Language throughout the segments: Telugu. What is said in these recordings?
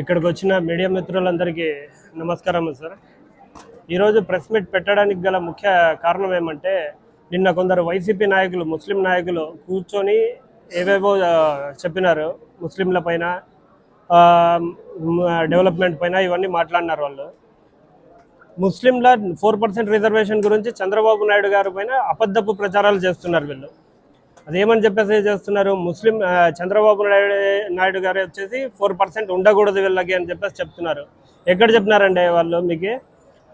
ఇక్కడికి వచ్చిన మీడియా మిత్రులందరికీ నమస్కారం సార్ ఈరోజు ప్రెస్ మీట్ పెట్టడానికి గల ముఖ్య కారణం ఏమంటే నిన్న కొందరు వైసీపీ నాయకులు ముస్లిం నాయకులు కూర్చొని ఏవేవో చెప్పినారు ముస్లింల పైన డెవలప్మెంట్ పైన ఇవన్నీ మాట్లాడినారు వాళ్ళు. ముస్లింల ఫోర్ పర్సెంట్ రిజర్వేషన్ గురించి చంద్రబాబు నాయుడు గారి పైన అబద్ధపు ప్రచారాలు చేస్తున్నారు వీళ్ళు. అదేమని చెప్పేసి చేస్తున్నారు? ముస్లిం చంద్రబాబు నాయుడు నాయుడు గారు వచ్చేసి ఫోర్ పర్సెంట్ ఉండకూడదు వీళ్ళకి అని చెప్పేసి చెప్తున్నారు. ఎక్కడ చెప్పినారండి వాళ్ళు మీకు?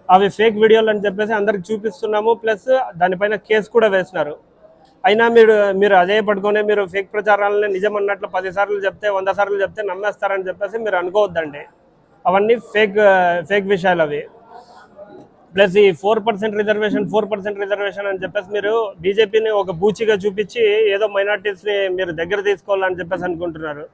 అవి ఫేక్ వీడియోలు అని చెప్పేసి అందరికి చూపిస్తున్నాము ప్లస్ దానిపైన కేసు కూడా వేసినారు. అయినా మీరు మీరు అదే పట్టుకొని మీరు ఫేక్ ప్రచారాలని నిజం అన్నట్లు పది సార్లు చెప్తే వంద సార్లు చెప్తే నమ్మేస్తారని చెప్పేసి మీరు అనుకోవద్దండి. అవన్నీ ఫేక్ ఫేక్ విషయాలు అవి. ప్లస్ ఈ four percent reservation four percent reservation అని చెప్పేసి మీరు బీజేపీని ఒక బూచిగా చూపించి ఏదో మైనార్టీస్ని మీరు దగ్గర తీసుకోవాలని చెప్పేసి అనుకుంటున్నారు.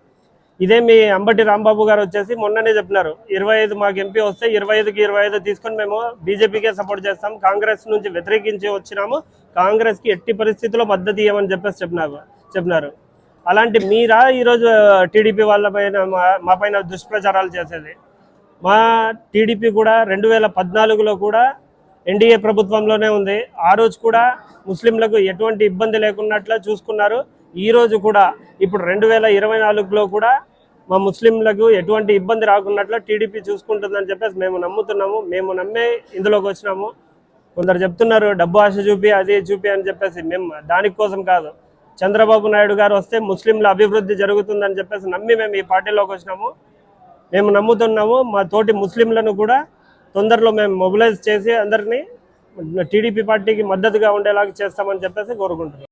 ఇదే మీ అంబటి రాంబాబు గారు వచ్చేసి మొన్ననే చెప్పినారు ఇరవై ఐదు మాకు ఎంపీ వస్తే ఇరవై ఐదుకి ఇరవై ఐదు తీసుకొని మేము బీజేపీకే సపోర్ట్ చేస్తాం కాంగ్రెస్ నుంచి వ్యతిరేకించి వచ్చినాము కాంగ్రెస్కి ఎట్టి పరిస్థితుల్లో మద్దతు ఇవ్వమని చెప్పేసి చెప్పినారు చెప్పినారు. అలాంటి మీరా ఈరోజు టీడీపీ వాళ్ళ పైన మా- మా పైన దుష్ప్రచారాలు చేసేది? మా టీడీపీ కూడా రెండు వేల పద్నాలుగులో కూడా ఎన్డీఏ ప్రభుత్వంలోనే ఉంది. ఆ రోజు కూడా ముస్లింలకు ఎటువంటి ఇబ్బంది లేకున్నట్లు చూసుకున్నారు. ఈ రోజు కూడా ఇప్పుడు రెండు వేల ఇరవై నాలుగులో కూడా మా ముస్లింలకు ఎటువంటి ఇబ్బంది రాకున్నట్లు టీడీపీ చూసుకుంటుందని చెప్పేసి మేము నమ్ముతున్నాము. మేము నమ్మే ఇందులోకి వచ్చినాము. కొందరు చెప్తున్నారు డబ్బు ఆశ చూపి అది చూపి అని చెప్పేసి. మేము దానికోసం కాదు. చంద్రబాబు నాయుడు గారు వస్తే ముస్లింల అభివృద్ధి జరుగుతుందని చెప్పేసి నమ్మి మేము ఈ పార్టీలోకి వచ్చినాము. మేము నమ్ముతున్నాము మా తోటి ముస్లింలను కూడా తొందరలో మేము మొబిలైజ్ చేసి అందరినీ టీడీపీ పార్టీకి మద్దతుగా ఉండేలాగా చేస్తామని చెప్పేసి కోరుకుంటున్నాం.